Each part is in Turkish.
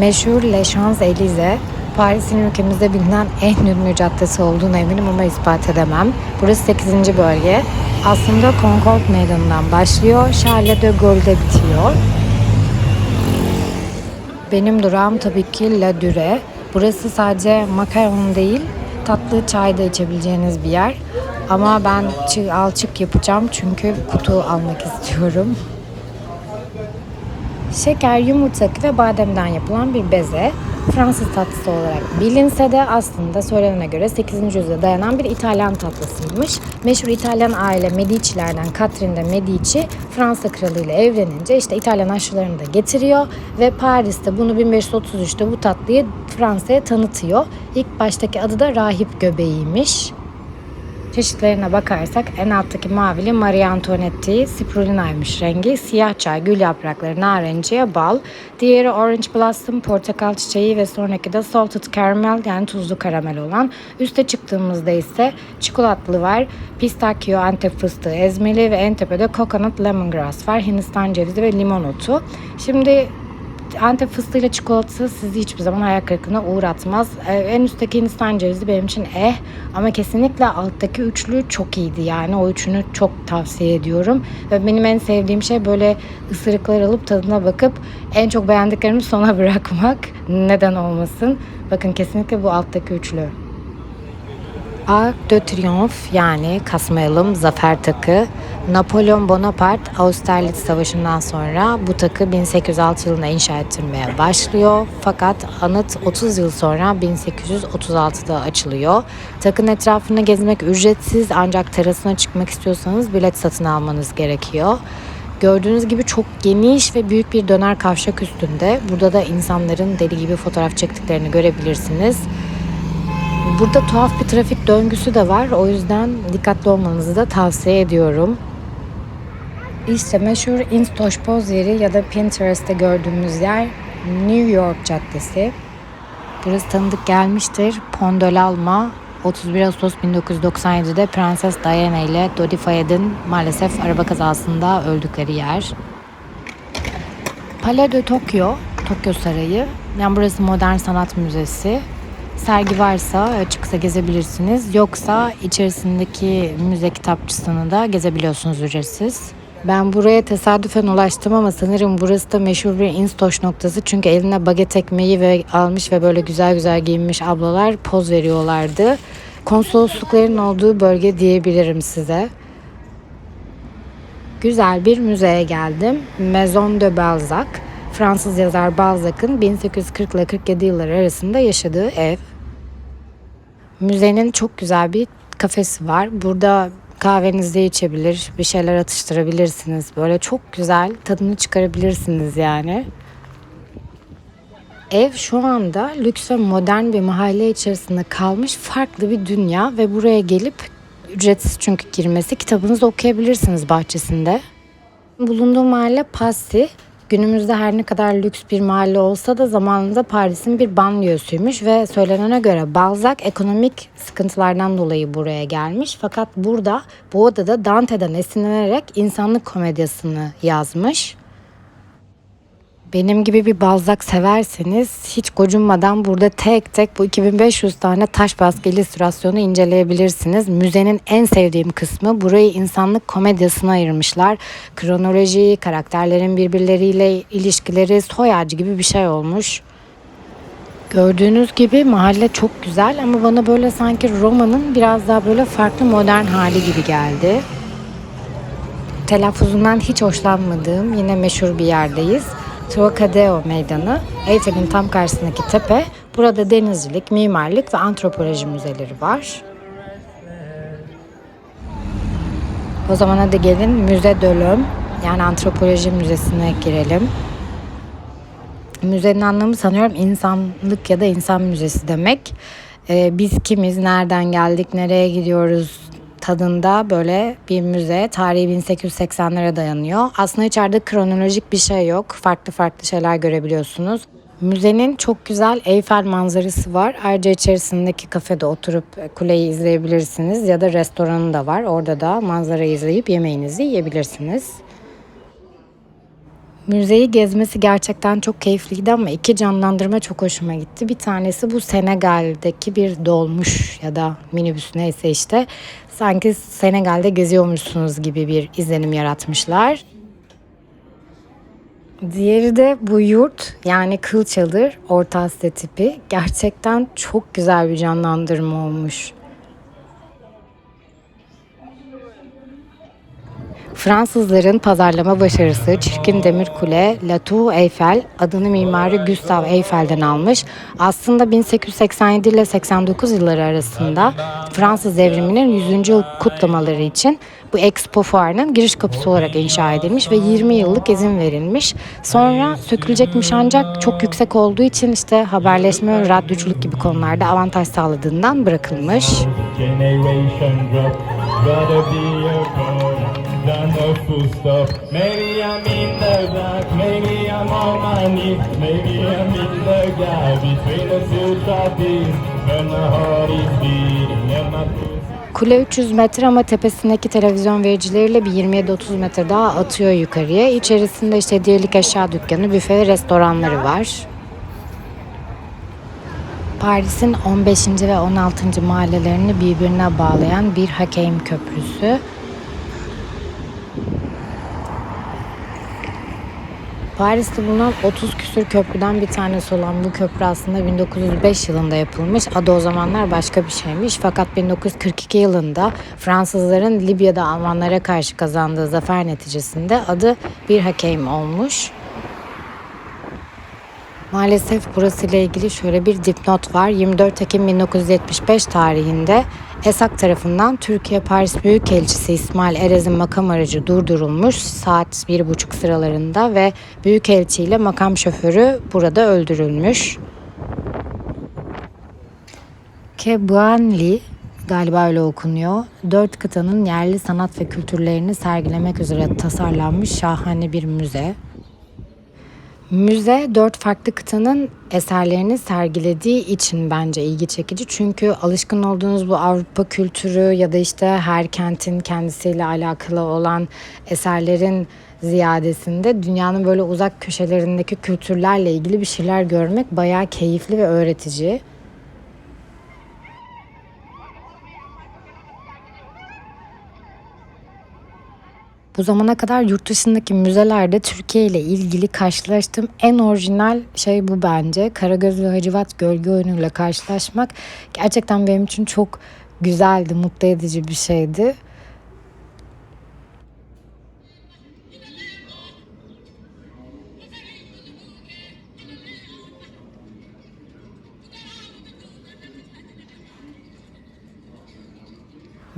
Meşhur Le Champs-Élysées, Paris'in ülkemizde bilinen en ünlü caddesi olduğunu eminim ama ispat edemem. Burası 8. bölge. Aslında Concorde Meydanı'ndan başlıyor, Charles de Gaulle'de bitiyor. Benim durağım tabii ki La Dure. Burası sadece makaron değil, tatlı çay da içebileceğiniz bir yer. Ama ben çı- alçık yapacağım çünkü kutu almak istiyorum. Şeker, yumurta ve bademden yapılan bir beze. Fransız tatlısı olarak bilinse de aslında söylenene göre 8. yüzyılda dayanan bir İtalyan tatlısıymış. Meşhur İtalyan aile Medici'lerden Catherine de Medici Fransa kralı ile evlenince işte İtalyan aşçılarını da getiriyor ve Paris'te bunu 1533'te bu tatlıyı Fransa'ya tanıtıyor. İlk baştaki adı da rahip göbeğiymiş. Çeşitlerine bakarsak en alttaki mavili Marie Antoinette, Sprulina'ymış rengi. Siyah çay, gül yaprakları, narenciye, bal. Diğeri Orange Blossom, portakal çiçeği ve sonraki de Salted Caramel yani tuzlu karamel olan. Üste çıktığımızda ise çikolatlı var. Pistachio, Antep fıstığı ezmeli ve en tepede coconut lemongrass var. Hindistan cevizi ve limon otu. Şimdi Antep fıstığıyla çikolatası sizi hiçbir zaman hayal kırıklığına uğratmaz. Ee, en üstteki Hindistan cevizi benim için eh ama kesinlikle alttaki üçlü çok iyiydi yani o üçünü çok tavsiye ediyorum. Ve benim en sevdiğim şey böyle ısırıklar alıp tadına bakıp en çok beğendiklerimi sona bırakmak. Neden olmasın? Bakın kesinlikle bu alttaki üçlü. Arc de Triomphe yani kasmayalım zafer takı. Napolyon Bonaparte Austerlitz Savaşı'ndan sonra bu takı 1806 yılında inşa ettirmeye başlıyor. Fakat anıt 30 yıl sonra 1836'da açılıyor. Takın etrafını gezmek ücretsiz ancak terasına çıkmak istiyorsanız bilet satın almanız gerekiyor. Gördüğünüz gibi çok geniş ve büyük bir döner kavşak üstünde. Burada da insanların deli gibi fotoğraf çektiklerini görebilirsiniz. Burada tuhaf bir trafik döngüsü de var. O yüzden dikkatli olmanızı da tavsiye ediyorum. İşte meşhur Instoş poz yeri ya da Pinterest'te gördüğümüz yer New York Caddesi. Burası tanıdık gelmiştir. Pont de l'Alma 31 Ağustos 1997'de Prenses Diana ile Dodi Fayed'in maalesef araba kazasında öldükleri yer. Palais de Tokyo, Tokyo Sarayı. Yani burası modern sanat müzesi. Sergi varsa açıksa gezebilirsiniz. Yoksa içerisindeki müze kitapçısını da gezebiliyorsunuz ücretsiz. Ben buraya tesadüfen ulaştım ama sanırım burası da meşhur bir instoş noktası. Çünkü eline baget ekmeği ve almış ve böyle güzel güzel giyinmiş ablalar poz veriyorlardı. Konsoloslukların olduğu bölge diyebilirim size. Güzel bir müzeye geldim. Maison de Balzac. Fransız yazar Balzac'ın 1840 ile 47 yılları arasında yaşadığı ev. Müzenin çok güzel bir kafesi var. Burada kahvenizi içebilir, bir şeyler atıştırabilirsiniz. Böyle çok güzel tadını çıkarabilirsiniz yani. Ev şu anda lüks ve modern bir mahalle içerisinde kalmış farklı bir dünya ve buraya gelip ücretsiz çünkü girmesi kitabınızı okuyabilirsiniz bahçesinde. Bulunduğum mahalle Passy. Günümüzde her ne kadar lüks bir mahalle olsa da zamanında Paris'in bir banliyösüymüş ve söylenene göre Balzac ekonomik sıkıntılardan dolayı buraya gelmiş. Fakat burada bu odada Dante'den esinlenerek insanlık komedyasını yazmış. Benim gibi bir Balzac severseniz hiç gocunmadan burada tek tek bu 2500 tane taş baskı illüstrasyonu inceleyebilirsiniz. Müzenin en sevdiğim kısmı burayı insanlık komedyasına ayırmışlar. Kronoloji, karakterlerin birbirleriyle ilişkileri, soy ağacı gibi bir şey olmuş. Gördüğünüz gibi mahalle çok güzel ama bana böyle sanki Roma'nın biraz daha böyle farklı modern hali gibi geldi. Telaffuzundan hiç hoşlanmadığım yine meşhur bir yerdeyiz. Trocadero Meydanı, Eyfel'in tam karşısındaki tepe. Burada denizcilik, mimarlık ve antropoloji müzeleri var. O zaman hadi gelin Müze Dölöm yani antropoloji müzesine girelim. Müzenin anlamı sanıyorum insanlık ya da insan müzesi demek. Ee, biz kimiz, nereden geldik, nereye gidiyoruz tadında böyle bir müze. Tarihi 1880'lere dayanıyor. Aslında içeride kronolojik bir şey yok. Farklı farklı şeyler görebiliyorsunuz. Müzenin çok güzel Eyfel manzarası var. Ayrıca içerisindeki kafede oturup kuleyi izleyebilirsiniz. Ya da restoranı da var. Orada da manzarayı izleyip yemeğinizi yiyebilirsiniz. Müzeyi gezmesi gerçekten çok keyifliydi ama iki canlandırma çok hoşuma gitti. Bir tanesi bu Senegal'deki bir dolmuş ya da minibüs neyse işte. Sanki Senegal'de geziyormuşsunuz gibi bir izlenim yaratmışlar. Diğeri de bu yurt yani kıl çadır Orta Asya tipi. Gerçekten çok güzel bir canlandırma olmuş. Fransızların pazarlama başarısı Çirkin Demir Kule, La Tour Eiffel adını mimarı Gustave Eiffel'den almış. Aslında 1887 ile 89 yılları arasında Fransız devriminin 100. yıl kutlamaları için bu Expo fuarının giriş kapısı olarak inşa edilmiş ve 20 yıllık izin verilmiş. Sonra sökülecekmiş ancak çok yüksek olduğu için işte haberleşme radyoculuk gibi konularda avantaj sağladığından bırakılmış. A full stop. Maybe I'm in the dark, maybe I'm on my knees, maybe I'm in the gap between the two tropics. When my heart is beating and my Kule 300 metre ama tepesindeki televizyon vericileriyle bir 27-30 metre daha atıyor yukarıya. İçerisinde işte hediyelik eşya dükkanı, büfe ve restoranları var. Paris'in 15. ve 16. mahallelerini birbirine bağlayan bir Hakeim Köprüsü. Paris'te bulunan 30 küsür köprüden bir tanesi olan bu köprü aslında 1905 yılında yapılmış. Adı o zamanlar başka bir şeymiş. Fakat 1942 yılında Fransızların Libya'da Almanlara karşı kazandığı zafer neticesinde adı Bir Hakeim olmuş. Maalesef burası ile ilgili şöyle bir dipnot var. 24 Ekim 1975 tarihinde ESAK tarafından Türkiye Paris Büyükelçisi İsmail Erez'in makam aracı durdurulmuş saat 1.30 sıralarında ve Büyükelçi ile makam şoförü burada öldürülmüş. Kebuanli galiba öyle okunuyor. Dört kıtanın yerli sanat ve kültürlerini sergilemek üzere tasarlanmış şahane bir müze. Müze dört farklı kıtanın eserlerini sergilediği için bence ilgi çekici. Çünkü alışkın olduğunuz bu Avrupa kültürü ya da işte her kentin kendisiyle alakalı olan eserlerin ziyadesinde dünyanın böyle uzak köşelerindeki kültürlerle ilgili bir şeyler görmek bayağı keyifli ve öğretici. Bu zamana kadar yurt dışındaki müzelerde Türkiye ile ilgili karşılaştığım en orijinal şey bu bence. Karagöz ve Hacivat gölge oyunuyla karşılaşmak gerçekten benim için çok güzeldi, mutlu edici bir şeydi.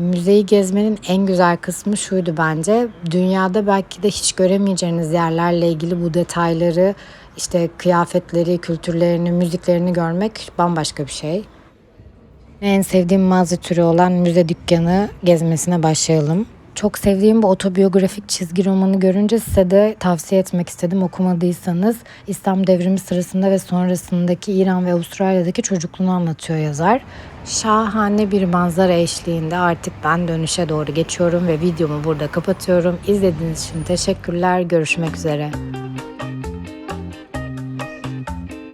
Müzeyi gezmenin en güzel kısmı şuydu bence. Dünyada belki de hiç göremeyeceğiniz yerlerle ilgili bu detayları, işte kıyafetleri, kültürlerini, müziklerini görmek bambaşka bir şey. En sevdiğim mağaza türü olan müze dükkanı gezmesine başlayalım. Çok sevdiğim bu otobiyografik çizgi romanı görünce size de tavsiye etmek istedim. Okumadıysanız İslam devrimi sırasında ve sonrasındaki İran ve Avustralya'daki çocukluğunu anlatıyor yazar. Şahane bir manzara eşliğinde artık ben dönüşe doğru geçiyorum ve videomu burada kapatıyorum. İzlediğiniz için teşekkürler. Görüşmek üzere.